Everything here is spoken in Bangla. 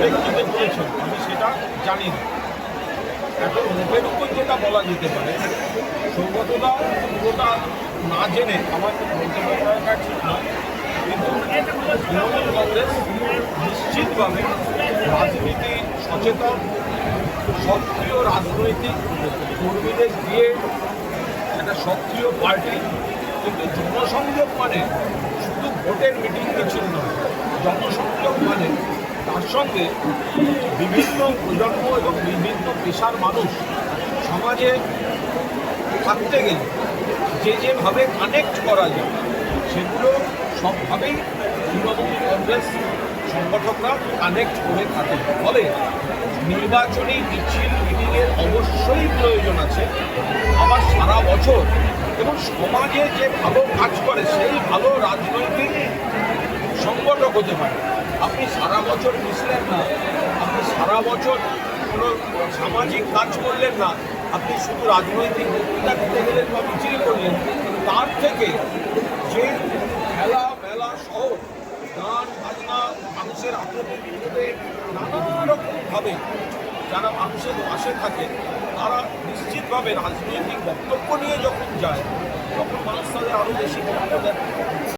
ব্যক্তিকে করেছেন আমি সেটা জানি না এখন মুখের উপর যেটা বলা যেতে পারে সৌগতদা পুরোটা না জেনে আমার বলতে পারাটা ঠিক নয় কিন্তু তৃণমূল কংগ্রেস নিশ্চিতভাবে রাজনীতি সচেতন সক্রিয় রাজনৈতিক কর্মীদের দিয়ে একটা সক্রিয় পার্টি কিন্তু জনসংযোগ মানে শুধু ভোটের মিটিং মিছিল নয় জনসংযোগ মানে তার সঙ্গে বিভিন্ন প্রজন্ম এবং বিভিন্ন পেশার মানুষ সমাজে থাকতে গেলে যে যেভাবে কানেক্ট করা যায়, সেগুলো সবভাবেই তৃণমূল কংগ্রেস সংগঠকরা কানেক্ট করে থাকে। ফলে নির্বাচনী মিছিল মিটিংয়ের অবশ্যই প্রয়োজন আছে। আবার সারা বছর এবং সমাজে যে ভালো কাজ করে, সেই ভালো রাজনৈতিক সংগঠক হতে পারে। আপনি সারা বছর মিশলেন না। আপনি সারা বছর কোনো সামাজিক কাজ করলেন না। আপনি শুধু রাজনৈতিক বক্তৃতা দিতে গেলেন বা মিছিল করলেন। তার থেকে যে খেলা, মেলা সহ গান, বাজনা, মানুষের বিরুদ্ধে নানান রকমভাবে যারা মানুষের পাশে থাকে, তারা নিশ্চিতভাবে রাজনৈতিক বক্তব্য নিয়ে যখন যায়, তখন মানুষ তাদের আরও বেশি